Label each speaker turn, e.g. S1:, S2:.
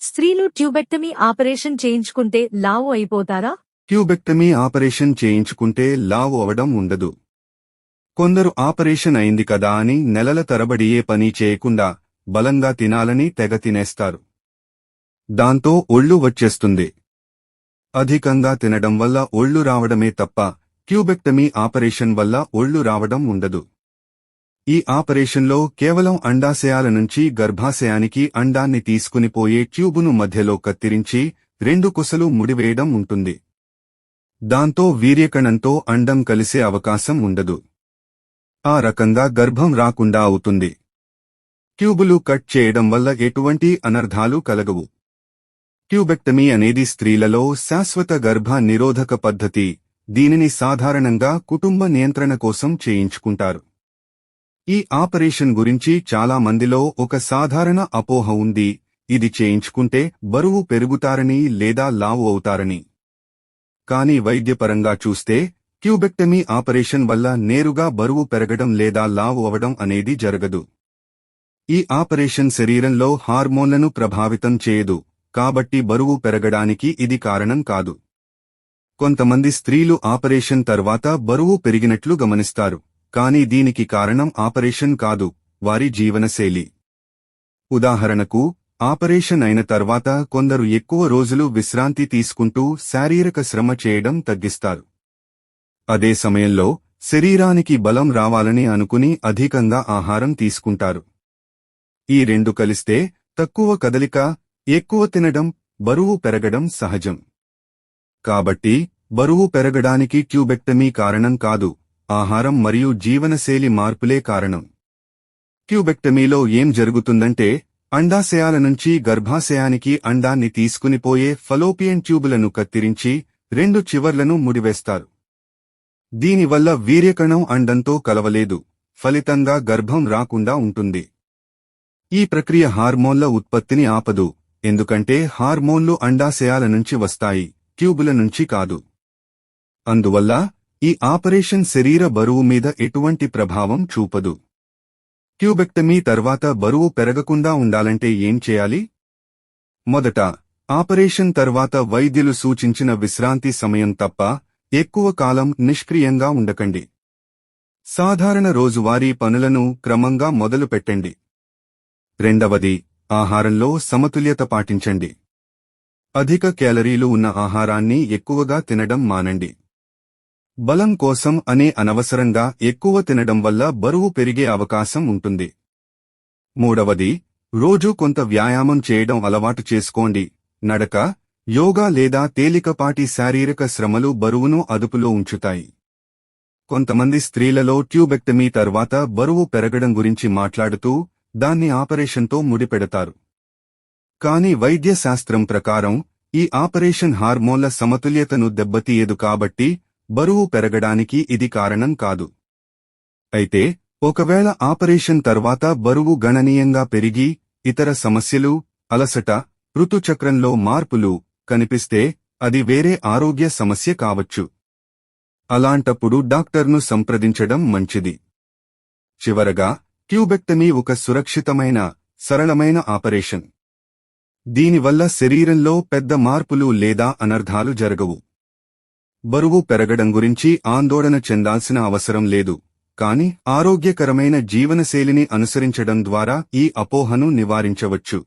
S1: స్త్రీలు tubectomy operation చేయించుకుంటే లావు అయిపోతారా?
S2: Tubectomy operation చేయించుకుంటే లావు అవడం ఉండదు. కొందరు ఆపరేషన్ అయింది కదా అని నెలల తరబడి ఏ పని చేయకుండా బలంగా తినాలని తెగ తినేస్తారు. దాంతో ఒళ్ళు వచ్చేస్తుంది. అధికంగా తినడం వల్ల ఒళ్ళు రావడమే తప్ప క్యూబెక్టమీ ఆపరేషన్ వల్ల ఒళ్ళు రావడం ఉండదు. ఈ ఆపరేషన్లో కేవలం అండాశయాల నుంచి గర్భాశయానికి అండాన్ని తీసుకునిపోయే ట్యూబును మధ్యలో కత్తిరించి రెండు కుసలు ముడివేయడం ఉంటుంది. దాంతో వీర్యకణంతో అండం కలిసే అవకాశం ఉండదు. ఆ రకంగా గర్భం రాకుండా అవుతుంది. ట్యూబులు కట్ చేయడం వల్ల ఎటువంటి అనర్ధాలు కలగవు. ట్యూబెక్టమీ అనేది స్త్రీలలో శాశ్వత గర్భ నిరోధక పద్ధతి. దీనిని సాధారణంగా కుటుంబ నియంత్రణ కోసం చేయించుకుంటారు. ఈ ఆపరేషన్ గురించి చాలా మందిలో ఒక సాధారణ అపోహ ఉంది. ఇది చేయించుకుంటే బరువు పెరుగుతారని లేదా లావు అవుతారని. కాని వైద్యపరంగా చూస్తే క్యూబెక్టమీ ఆపరేషన్ వల్ల నేరుగా బరువు పెరగడం లేదా లావు అవడం అనేది జరగదు. ఈ ఆపరేషన్ శరీరంలో హార్మోన్లను ప్రభావితం చేయదు. కాబట్టి బరువు పెరగడానికి ఇది కారణం కాదు. కొంతమంది స్త్రీలు ఆపరేషన్ తర్వాత బరువు పెరిగినట్లు గమనిస్తారు. కానీ దీనికి కారణం ఆపరేషన్ కాదు వారి జీవనశైలి. ఉదాహరణకు ఆపరేషన్ అయిన తర్వాత కొందరు ఎక్కువ రోజులు విశ్రాంతి తీసుకుంటూ శారీరక శ్రమ చేయడం తగ్గిస్తారు. అదే సమయంలో శరీరానికి బలం రావాలని అనుకుని అధికంగా ఆహారం తీసుకుంటారు. ఈ రెండు కలిస్తే తక్కువ కదలిక ఎక్కువ తినడం బరువు పెరగడం సహజం. కాబట్టి బరువు పెరగడానికి ట్యూబెక్టమీ కారణం కాదు ఆహారం మరియు జీవనశైలి మార్పులే కారణం. క్యూబెక్టమీలో ఏం జరుగుతుందంటే అండాశయాల నుంచి గర్భాశయానికి అండాన్ని తీసుకునిపోయే ఫలోపియన్ ట్యూబులను కత్తిరించి రెండు చివర్లను ముడివేస్తారు. దీనివల్ల వీర్యకణం అండంతో కలవలేదు ఫలితంగా గర్భం రాకుండా ఉంటుంది. ఈ ప్రక్రియ హార్మోన్ల ఉత్పత్తిని ఆపదు ఎందుకంటే హార్మోన్లు అండాశయాల నుంచి వస్తాయి ట్యూబుల నుంచి కాదు. అందువల్ల ఈ ఆపరేషన్ శరీర బరువు మీద ఎటువంటి ప్రభావం చూపదు. ట్యూబెక్టమీ తర్వాత బరువు పెరగకుండా ఉండాలంటే ఏం చేయాలి? మొదట ఆపరేషన్ తర్వాత వైద్యులు సూచించిన విశ్రాంతి సమయం తప్ప ఎక్కువ కాలం నిష్క్రియంగా ఉండకండి. సాధారణ రోజువారీ పనులను క్రమంగా మొదలుపెట్టండి. రెండవది ఆహారంలో సమతుల్యత పాటించండి. అధిక క్యాలరీలు ఉన్న ఆహారాన్ని ఎక్కువగా తినడం మానండి. బలం కోసం అనే అనవసరంగా ఎక్కువ తినడం వల్ల బరువు పెరిగే అవకాశం ఉంటుంది. మూడవది రోజూ కొంత వ్యాయామం చేయడం అలవాటు చేసుకోండి. నడక యోగా లేదా తేలికపాటి శారీరక శ్రమలు బరువును అదుపులో ఉంచుతాయి. కొంతమంది స్త్రీలలో ట్యూబెక్టమీ తర్వాత బరువు పెరగడం గురించి మాట్లాడుతూ దాన్ని ఆపరేషన్తో ముడిపెడతారు. కాని వైద్యశాస్త్రం ప్రకారం ఈ ఆపరేషన్ హార్మోన్ల సమతుల్యతను దెబ్బతీయదు కాబట్టి బరువు పెరగడానికి ఇది కారణం కాదు. అయితే ఒకవేళ ఆపరేషన్ తర్వాత బరువు గణనీయంగా పెరిగి ఇతర సమస్యలు అలసట ఋతుచక్రంలో మార్పులు కనిపిస్తే అది వేరే ఆరోగ్య సమస్య కావచ్చు. అలాంటప్పుడు డాక్టర్ను సంప్రదించడం మంచిది. చివరగా ట్యూబెక్టమీ ఒక సురక్షితమైన సరళమైన ఆపరేషన్. దీనివల్ల శరీరంలో పెద్ద మార్పులు లేదా అనర్ధాలు జరగవు. బరువు పెరగడం గురించి ఆందోళన చెందాల్సిన అవసరం లేదు. కాని ఆరోగ్యకరమైన జీవనశైలిని అనుసరించడం ద్వారా ఈ అపోహను నివారించవచ్చు.